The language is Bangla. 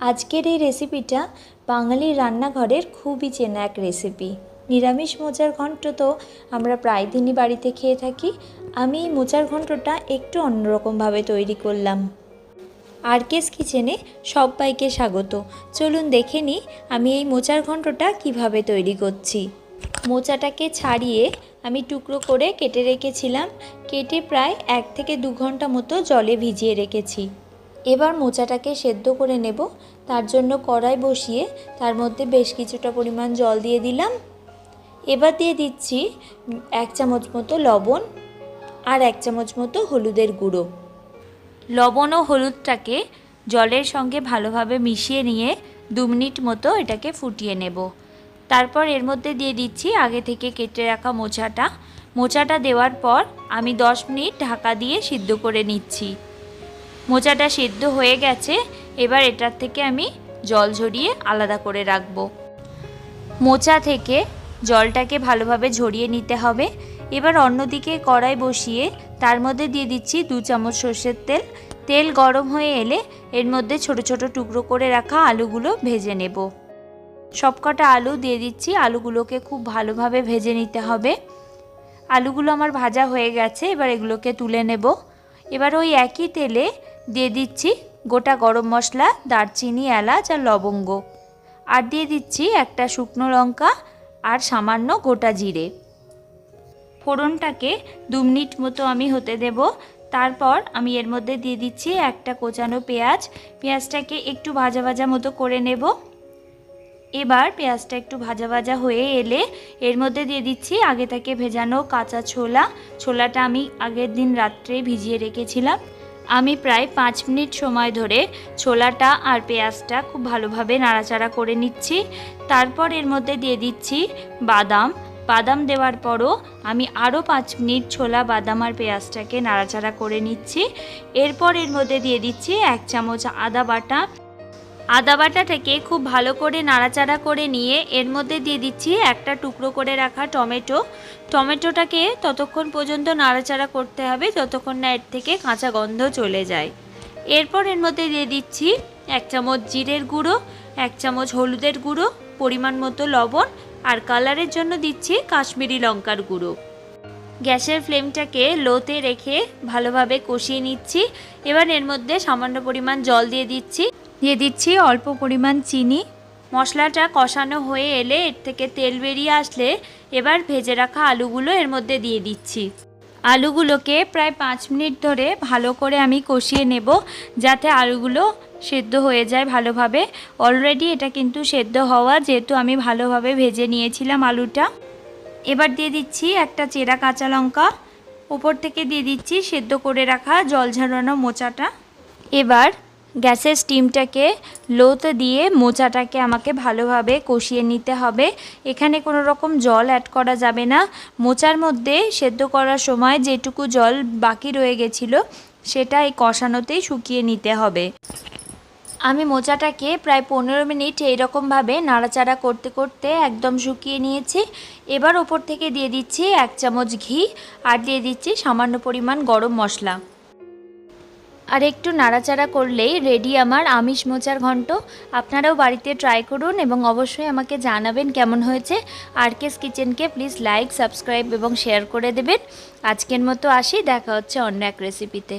আজকের এই রেসিপিটা বাঙালির রান্নাঘরের খুবই চেনা এক রেসিপি নিরামিষ মোচার ঘন্ট তো আমরা প্রায় দিনই বাড়িতে খেয়ে থাকি। আমি এই মোচার ঘন্টটা একটু অন্যরকমভাবে তৈরি করলাম। আরকেস কিচেনে সবাইকে স্বাগত। চলুন দেখে নিই আমি এই মোচার ঘন্টটা কীভাবে তৈরি করছি। মোচাটাকে ছাড়িয়ে আমি টুকরো করে কেটে রেখেছিলাম। কেটে প্রায় এক থেকে দু ঘণ্টা মতো জলে ভিজিয়ে রেখেছি। এবার মোচাটাকে সেদ্ধ করে নেব। তার জন্য কড়াই বসিয়ে তার মধ্যে বেশ কিছুটা পরিমাণ জল দিয়ে দিলাম। এবার দিয়ে দিচ্ছি এক চামচ মতো লবণ আর এক চামচ মতো হলুদের গুঁড়ো। লবণ ও হলুদটাকে জলের সঙ্গে ভালোভাবে মিশিয়ে নিয়ে দু মিনিট মতো এটাকে ফুটিয়ে নেব। তারপর এর মধ্যে দিয়ে দিচ্ছি আগে থেকে কেটে রাখা মোচাটা। মোচাটা দেওয়ার পর আমি দশ মিনিট ঢাকা দিয়ে সিদ্ধ করে নিচ্ছি। মোচাটা সিদ্ধ হয়ে গেছে, এবার এটার থেকে আমি জল ঝরিয়ে আলাদা করে রাখব। মোচা থেকে জলটাকে ভালোভাবে ঝরিয়ে নিতে হবে। এবার অন্যদিকে কড়াই বসিয়ে তার মধ্যে দিয়ে দিচ্ছি দু চামচ সর্ষের তেল। তেল গরম হয়ে এলে এর মধ্যে ছোট ছোট টুকরো করে রাখা আলুগুলো ভেজে নেব। সবকটা আলু দিয়ে দিচ্ছি, আলুগুলোকে খুব ভালোভাবে ভেজে নিতে হবে। আলুগুলো আমার ভাজা হয়ে গেছে, এবার এগুলোকে তুলে নেব। এবার ওই একই তেলে দিয়ে দিচ্ছি গোটা গরম মশলা, দারচিনি, এলাচ আর লবঙ্গ। আর দিয়ে দিচ্ছি একটা শুকনো লঙ্কা আর সামান্য গোটা জিরে। ফোড়নটাকে দু মিনিট মতো আমি হতে দেব। তারপর আমি এর মধ্যে দিয়ে দিচ্ছি একটা কোচানো পেঁয়াজ। পেঁয়াজটাকে একটু ভাজা ভাজা মতো করে নেব। এবার পেঁয়াজটা একটু ভাজা ভাজা হয়ে এলে এর মধ্যে দিয়ে দিচ্ছি আগে থেকে ভেজানো কাঁচা ছোলা। ছোলাটা আমি আগের দিন রাত্রে ভিজিয়ে রেখেছিলাম। আমি প্রায় পাঁচ মিনিট সময় ধরে ছোলাটা আর পেঁয়াজটা খুব ভালোভাবে নাড়াচাড়া করে নিচ্ছি। তারপর এর মধ্যে দিয়ে দিচ্ছি বাদাম। বাদাম দেওয়ার পরও আমি আরও পাঁচ মিনিট ছোলা, বাদাম আর পেঁয়াজটাকে নাড়াচাড়া করে নিচ্ছি। এরপর এর মধ্যে দিয়ে দিচ্ছি এক চামচ আদা বাটা। আদা বাটাটাকে খুব ভালো করে নাড়াচাড়া করে নিয়ে এর মধ্যে দিয়ে দিচ্ছি একটা টুকরো করে রাখা টমেটো। টমেটোটাকে ততক্ষণ পর্যন্ত নাড়াচাড়া করতে হবে যতক্ষণ না এর থেকে কাঁচা গন্ধ চলে যায়। এরপর এর মধ্যে দিয়ে দিচ্ছি এক চামচ জিরের গুঁড়ো, এক চামচ হলুদের গুঁড়ো, পরিমাণ মতো লবণ আর কালারের জন্য দিচ্ছি কাশ্মীরি লঙ্কার গুঁড়ো। গ্যাসের ফ্লেমটাকে লোতে রেখে ভালোভাবে কষিয়ে নিচ্ছি। এবার এর মধ্যে সামান্য পরিমাণ জল দিয়ে দিচ্ছি। দিয়ে দিচ্ছি অল্প পরিমাণ চিনি। মশলাটা কষানো হয়ে এলে এর থেকে তেল বেরিয়ে আসলে এবার ভেজে রাখা আলুগুলো এর মধ্যে দিয়ে দিচ্ছি। আলুগুলোকে প্রায় পাঁচ মিনিট ধরে ভালো করে আমি কষিয়ে নেব যাতে আলুগুলো সেদ্ধ হয়ে যায় ভালোভাবে। অলরেডি এটা কিন্তু সেদ্ধ হওয়া, যেহেতু আমি ভালোভাবে ভেজে নিয়েছিলাম আলুটা। এবার দিয়ে দিচ্ছি একটা চেরা কাঁচা লঙ্কা। উপর থেকে দিয়ে দিচ্ছি সেদ্ধ করে রাখা জল ঝরানো মোচাটা। এবার গ্যাসের স্টিমটাকে লোতে দিয়ে মোচাটাকে আমাকে ভালোভাবে কষিয়ে নিতে হবে। এখানে কোনো রকম জল অ্যাড করা যাবে না। মোচার মধ্যে সেদ্ধ করার সময় যেটুকু জল বাকি রয়ে গেছিল, সেটা এই কষানোতেই শুকিয়ে নিতে হবে। আমি মোচাটাকে প্রায় পনেরো মিনিট এইরকমভাবে নাড়াচাড়া করতে করতে একদম শুকিয়ে নিয়েছি। এবার ওপর থেকে দিয়ে দিচ্ছি এক চামচ ঘি আর দিয়ে দিচ্ছি সামান্য পরিমাণ গরম মশলা। আর একটু নাড়াচাড়া করলেই রেডি আমার আমিষ মোচার ঘন্ট। আপনারাও বাড়িতে ট্রাই করুন এবং অবশ্যই আমাকে জানাবেন কেমন হয়েছে। আর কেস কিচেনকে প্লিজ লাইক সাবস্ক্রাইব এবং শেয়ার করে দেবেন। আজকের মতো আসি, দেখা হচ্ছে অন্য এক রেসিপিতে